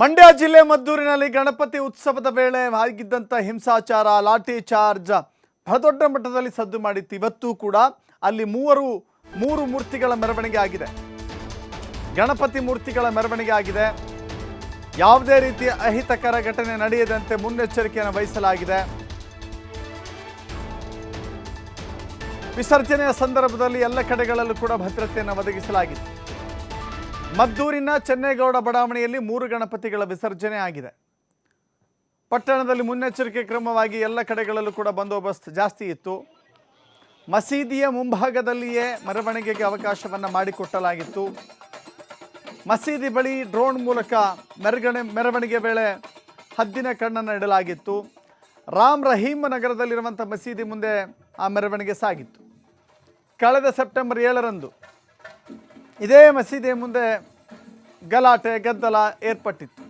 ಮಂಡ್ಯ ಜಿಲ್ಲೆ ಮದ್ದೂರಿನಲ್ಲಿ ಗಣಪತಿ ಉತ್ಸವದ ವೇಳೆ ಆಗಿದ್ದಂಥ ಹಿಂಸಾಚಾರ ಲಾಠಿ ಚಾರ್ಜ್ ಬಹಳದೊಡ್ಡ ಮಟ್ಟದಲ್ಲಿ ಸದ್ದು ಮಾಡಿತ್ತು. ಇವತ್ತು ಕೂಡ ಅಲ್ಲಿ ಮೂವರು, ಮೂರು ಮೂರ್ತಿಗಳ ಮೆರವಣಿಗೆ ಆಗಿದೆ. ಗಣಪತಿ ಮೂರ್ತಿಗಳ ಮೆರವಣಿಗೆ ಆಗಿದೆ. ಯಾವುದೇ ರೀತಿಯ ಅಹಿತಕರ ಘಟನೆ ನಡೆಯದಂತೆ ಮುನ್ನೆಚ್ಚರಿಕೆಯನ್ನು ವಹಿಸಲಾಗಿದೆ. ವಿಸರ್ಜನೆಯ ಸಂದರ್ಭದಲ್ಲಿ ಎಲ್ಲ ಕಡೆಗಳಲ್ಲೂ ಕೂಡ ಭದ್ರತೆಯನ್ನು ಒದಗಿಸಲಾಗಿದೆ. ಮದ್ದೂರಿನ ಚೆನ್ನೇಗೌಡ ಬಡಾವಣೆಯಲ್ಲಿ ಮೂರು ಗಣಪತಿಗಳ ವಿಸರ್ಜನೆ ಆಗಿದೆ. ಪಟ್ಟಣದಲ್ಲಿ ಮುನ್ನೆಚ್ಚರಿಕೆ ಕ್ರಮವಾಗಿ ಎಲ್ಲ ಕಡೆಗಳಲ್ಲೂ ಕೂಡ ಬಂದೋಬಸ್ತ್ ಜಾಸ್ತಿ ಇತ್ತು. ಮಸೀದಿಯ ಮುಂಭಾಗದಲ್ಲಿಯೇ ಮೆರವಣಿಗೆಗೆ ಅವಕಾಶವನ್ನು ಮಾಡಿಕೊಟ್ಟಲಾಗಿತ್ತು. ಮಸೀದಿ ಬಳಿ ಡ್ರೋನ್ ಮೂಲಕ ಮೆರಗಣೆ, ಮೆರವಣಿಗೆ ವೇಳೆ ಹದ್ದಿನ ಕಣ್ಣನ್ನು ಇಡಲಾಗಿತ್ತು. ರಾಮ್ ರಹೀಮ್ ನಗರದಲ್ಲಿರುವಂಥ ಮಸೀದಿ ಮುಂದೆ ಆ ಮೆರವಣಿಗೆ ಸಾಗಿತ್ತು. ಕಳೆದ ಸೆಪ್ಟೆಂಬರ್ ಏಳರಂದು ಇದೇ ಮಸೀದಿಯ ಮುಂದೆ ಗಲಾಟೆ, ಗದ್ದಲ ಏರ್ಪಟ್ಟಿತ್ತು.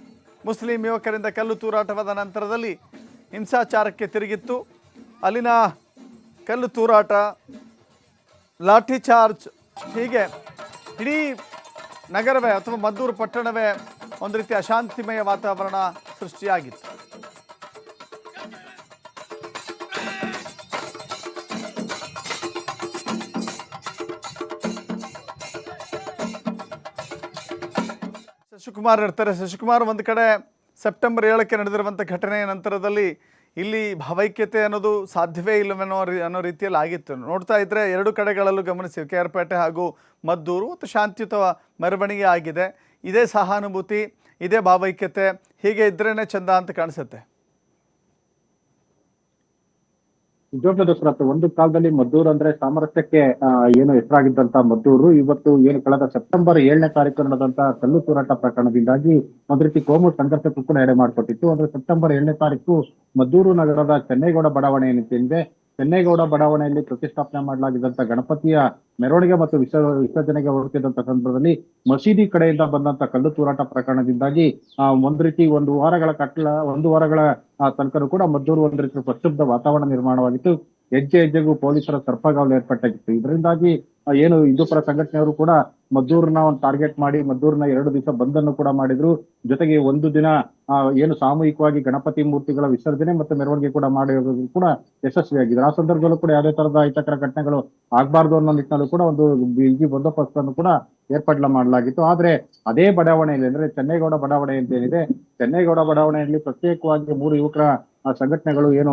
ಮುಸ್ಲಿಂ ಯುವಕರಿಂದ ಕಲ್ಲು ತೂರಾಟವಾದ ನಂತರದಲ್ಲಿ ಹಿಂಸಾಚಾರಕ್ಕೆ ತಿರುಗಿತ್ತು. ಅಲ್ಲಿನ ಕಲ್ಲು ತೂರಾಟ, ಲಾಠಿ ಚಾರ್ಜ್, ಹೀಗೆ ಇಡೀ ನಗರವೇ ಅಥವಾ ಮದ್ದೂರು ಪಟ್ಟಣವೇ ಒಂದು ರೀತಿಯ ಅಶಾಂತಿಮಯ ವಾತಾವರಣ ಸೃಷ್ಟಿಯಾಗಿತ್ತು. ಶಶಿಕುಮಾರ್ ಇರ್ತಾರೆ. ಶಶಿಕುಮಾರ್ ಒಂದು ಕಡೆ ಸೆಪ್ಟೆಂಬರ್ ಏಳಕ್ಕೆ ನಡೆದಿರುವಂಥ ಘಟನೆಯ ನಂತರದಲ್ಲಿ ಇಲ್ಲಿ ಭಾವೈಕ್ಯತೆ ಅನ್ನೋದು ಸಾಧ್ಯವೇ ಇಲ್ಲವೇನೋ ಅನ್ನೋ ರೀತಿಯಲ್ಲಿ ಆಗಿತ್ತು. ನೋಡ್ತಾ ಇದ್ರೆ ಎರಡು ಕಡೆಗಳಲ್ಲೂ ಗಮನಿಸಿ ಕೆ ಆರ್ ಪೇಟೆ ಹಾಗೂ ಮದ್ದೂರು ಮತ್ತು ಶಾಂತಿಯುತ ಮೆರವಣಿಗೆ ಆಗಿದೆ. ಇದೇ ಸಹಾನುಭೂತಿ, ಇದೇ ಭಾವೈಕ್ಯತೆ, ಹೀಗೆ ಇದ್ರೇನೆ ಚಂದ ಅಂತ ಕಾಣಿಸುತ್ತೆ. ನಿಜವಾಗ್ಲೂ ದಸರತ್ ಒಂದು ಕಾಲದಲ್ಲಿ ಮದ್ದೂರು ಅಂದ್ರೆ ಸಾಮರಸ್ಯಕ್ಕೆ ಏನು ಹೆಸರಾಗಿದ್ದಂತ ಮದ್ದೂರು. ಇವತ್ತು ಏನು ಕಳೆದ ಸೆಪ್ಟೆಂಬರ್ ಏಳನೇ ತಾರೀಕು ನಡೆದಂತ ಕಲ್ಲು ತೂರಾಟ ಪ್ರಕರಣದಿಂದಾಗಿ ಒಂದ್ ರೀತಿ ಕೋಮು ಸಂಘರ್ಷಕ್ಕೂ ಕೂಡ ಎಡೆ ಮಾಡಿಕೊಟ್ಟಿತ್ತು. ಅಂದ್ರೆ ಸೆಪ್ಟೆಂಬರ್ ಏಳನೇ ತಾರೀಕು ಮದ್ದೂರು ನಗರದ ಚೆನ್ನೇಗೌಡ ಬಡಾವಣೆ ಏನಿದೆ ಚೆನ್ನೇಗೌಡ ಬಡಾವಣೆಯಲ್ಲಿ ಪ್ರತಿಷ್ಠಾಪನೆ ಮಾಡಲಾಗಿದ್ದಂತ ಗಣಪತಿಯ ಮೆರವಣಿಗೆ ಮತ್ತು ವಿಸರ್ ವಿಸರ್ಜನೆಗೆ ಹೊರಟಿದ್ದಂತ ಸಂದರ್ಭದಲ್ಲಿ ಮಸೀದಿ ಕಡೆಯಿಂದ ಬಂದಂತ ಕಲ್ಲು ತೂರಾಟ ಪ್ರಕರಣದಿಂದಾಗಿ ಆ, ಒಂದ್ ರೀತಿ ಒಂದು ವಾರಗಳ ಕಟ್ಲ ಒಂದು ವಾರಗಳ ತನಕನೂ ಕೂಡ ಮದ್ದೂರು ಒಂದ್ ರೀತಿ ಪ್ರಕ್ಷುಬ್ಧ ವಾತಾವರಣ ನಿರ್ಮಾಣವಾಗಿತ್ತು. ಹೆಜ್ಜೆ ಹೆಜ್ಜೆಗೂ ಪೊಲೀಸರ ಸರ್ಪಗಾವಲು ಏರ್ಪಟ್ಟಾಗಿತ್ತು. ಇದರಿಂದಾಗಿ ಏನು ಹಿಂದೂಪರ ಸಂಘಟನೆಯವರು ಕೂಡ ಮದ್ದೂರ್ನ ಒಂದು ಟಾರ್ಗೆಟ್ ಮಾಡಿ ಮದ್ದೂರ್ನ ಎರಡು ದಿವಸ ಬಂದನ್ನು ಕೂಡ ಮಾಡಿದ್ರು. ಜೊತೆಗೆ ಒಂದು ದಿನ ಏನು ಸಾಮೂಹಿಕವಾಗಿ ಗಣಪತಿ ಮೂರ್ತಿಗಳ ವಿಸರ್ಜನೆ ಮತ್ತು ಮೆರವಣಿಗೆ ಕೂಡ ಮಾಡಿರೋದು ಕೂಡ ಯಶಸ್ವಿಯಾಗಿದೆ. ಆ ಸಂದರ್ಭದಲ್ಲೂ ಕೂಡ ಯಾವುದೇ ತರಹದ ಅಹಿತಕರ ಘಟನೆಗಳು ಆಗಬಾರ್ದು ಅನ್ನೋ ನಿಟ್ಟಿನಲ್ಲೂ ಕೂಡ ಒಂದು ಬಿಗಿ ಬಂದೋಬಸ್ತನ್ನು ಕೂಡ ಏರ್ಪಡ್ಲ ಮಾಡಲಾಗಿತ್ತು. ಆದ್ರೆ ಅದೇ ಬಡಾವಣೆಯಲ್ಲಿ ಅಂದ್ರೆ ಚೆನ್ನೇಗೌಡ ಬಡಾವಣೆ ಅಂತ ಏನಿದೆ, ಚೆನ್ನೇಗೌಡ ಬಡಾವಣೆಯಲ್ಲಿ ಪ್ರತ್ಯೇಕವಾಗಿ ಮೂರು ಯುವಕರ ಆ, ಸಂಘಟನೆಗಳು ಏನು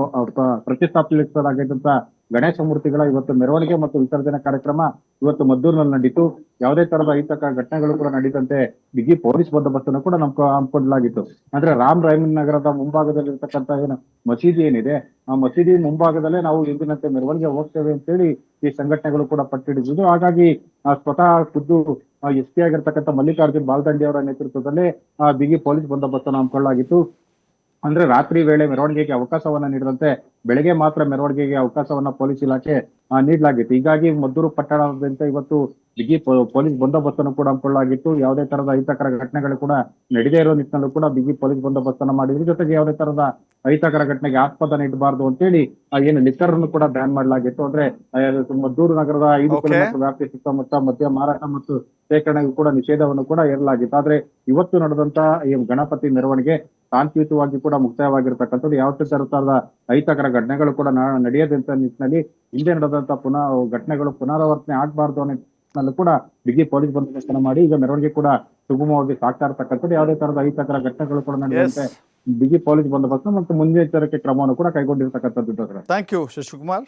ಪ್ರತಿಷ್ಠಾಪಿಸಲಾಗಿದ್ದಂತ ಗಣೇಶ ಮೂರ್ತಿಗಳ ಇವತ್ತು ಮೆರವಣಿಗೆ ಮತ್ತು ವಿಸರ್ಜನೆ ಕಾರ್ಯಕ್ರಮ ಇವತ್ತು ಮದ್ದೂರಿನಲ್ಲಿ ನಡೀತು. ಯಾವುದೇ ತರದ ಅಹಿತಕ ಘಟನೆಗಳು ಕೂಡ ನಡೀತಂತೆ. ಬಿಗಿ ಪೊಲೀಸ್ ಬಂದೋಬಸ್ತನ್ನು ಕೂಡ ನಮ್ಗೆ ಹಮ್ಮಿಕೊಳ್ಳಲಾಗಿತ್ತು ಅಂದ್ರೆ ರಾಮ್ ರಹೀಮ್ ನಗರದ ಮುಂಭಾಗದಲ್ಲಿರ್ತಕ್ಕಂಥ ಏನು ಮಸೀದಿ ಏನಿದೆ ಆ ಮಸೀದಿ ಮುಂಭಾಗದಲ್ಲೇ ನಾವು ಎಂದಿನಂತೆ ಮೆರವಣಿಗೆ ಹೋಗ್ತೇವೆ ಅಂತೇಳಿ ಈ ಸಂಘಟನೆಗಳು ಕೂಡ ಪಟ್ಟಿಡಿದ್ದು ಹಾಗಾಗಿ ಸ್ವತಃ ಖುದ್ದು ಎಸ್ ಪಿ ಆಗಿರ್ತಕ್ಕಂಥ ಮಲ್ಲಿಕಾರ್ಜುನ್ ಬಾಲ್ದಂಡಿ ಅವರ ನೇತೃತ್ವದಲ್ಲಿ ಆ ಬಿಗಿ ಪೊಲೀಸ್ ಬಂದೋಬಸ್ತನ್ನು ಹಮ್ಮಿಕೊಳ್ಳಲಾಗಿತ್ತು. ಅಂದ್ರೆ ರಾತ್ರಿ ವೇಳೆ ಮೆರವಣಿಗೆಗೆ ಅವಕಾಶವನ್ನ ನೀಡದಂತೆ ಬೆಳಗ್ಗೆ ಮಾತ್ರ ಮೆರವಣಿಗೆಗೆ ಅವಕಾಶವನ್ನ ಪೊಲೀಸ್ ಇಲಾಖೆ ನೀಡಲಾಗಿತ್ತು. ಹೀಗಾಗಿ ಮದ್ದೂರು ಪಟ್ಟಣದಿಂದ ಇವತ್ತು ಬಿಗಿ ಪೊಲೀಸ್ ಬಂದೋಬಸ್ತನ್ನು ಕೂಡ ಹಮ್ಮಿಕೊಳ್ಳಲಾಗಿತ್ತು. ಯಾವುದೇ ತರದ ಅಹಿತಕರ ಘಟನೆಗಳು ಕೂಡ ನಡೆದೇ ಇರೋ ನಿಟ್ಟಿನಲ್ಲೂ ಕೂಡ ಬಿಗಿ ಪೊಲೀಸ್ ಬಂದೋಬಸ್ತನ್ನ ಮಾಡಿದ್ರು. ಜೊತೆಗೆ ಯಾವುದೇ ತರದ ಅಹಿತಕರ ಘಟನೆಗೆ ಆಸ್ಪದ ನೀಡಬಾರದು ಅಂತೇಳಿ ಏನು ಲಿಕ್ಕರ್ ಕೂಡ ಬ್ಯಾನ್ ಮಾಡಲಾಗಿತ್ತು. ಅಂದ್ರೆ ತುಂಬಾ ಮದ್ದೂರು ನಗರದ ಐದು. ಕಿಲೋಮೀಟರ್ ವ್ಯಾಪ್ತಿ ಸುತ್ತಮುತ್ತ ಮದ್ಯ ಮಾರಾಟ ಮತ್ತು ಶೇಖರಣೆಗೂ ಕೂಡ ನಿಷೇಧವನ್ನು ಕೂಡ ಹೇರಲಾಗಿತ್ತು. ಆದ್ರೆ ಇವತ್ತು ನಡೆದಂತ ಈ ಗಣಪತಿ ಮೆರವಣಿಗೆ ಶಾಂತಿಯುತವಾಗಿ ಕೂಡ ಮುಕ್ತಾಯವಾಗಿರ್ತಕ್ಕಂಥದ್ದು ಯಾವುದೇ ತರದ ಅಹಿತಕರ ಘಟನೆಗಳು ಕೂಡ ನಡೆಯದಂತ ನಿಟ್ಟಿನಲ್ಲಿ ಹಿಂದೆ ನಡೆದಂತ ಪುನಃ ಘಟನೆಗಳು ಪುನರಾವರ್ತನೆ ಆಗ್ಬಾರ್ದು ಅನ್ನೋ ನಿಟ್ಟಿನಲ್ಲೂ ಕೂಡ ಬಿಗಿ ಪೊಲೀಸ್ ಬಂದೋಬಸ್ತನ ಮಾಡಿ ಈಗ ಮೆರವಣಿಗೆ ಕೂಡ ಸುಗಮವಾಗಿ ಸಾಗ್ತಾ ಇರ್ತಕ್ಕಂಥದ್ದು ಯಾವುದೇ ತರದ ಅಹಿತಕರ ಘಟನೆಗಳು ಕೂಡ ನಡೆಯುವಂತೆ ನಡೆದಂತೆ ಬಿಗಿ ಪೊಲೀಸ್ ಬಂದೋಬಸ್ತ್ ಮತ್ತು ಮುನ್ನೆಚ್ಚರಿಕೆ ಕ್ರಮವನ್ನು ಕೂಡ ಕೈಗೊಂಡಿರ್ತಕ್ಕಂಥದ್ದು. Thank you Shashikumar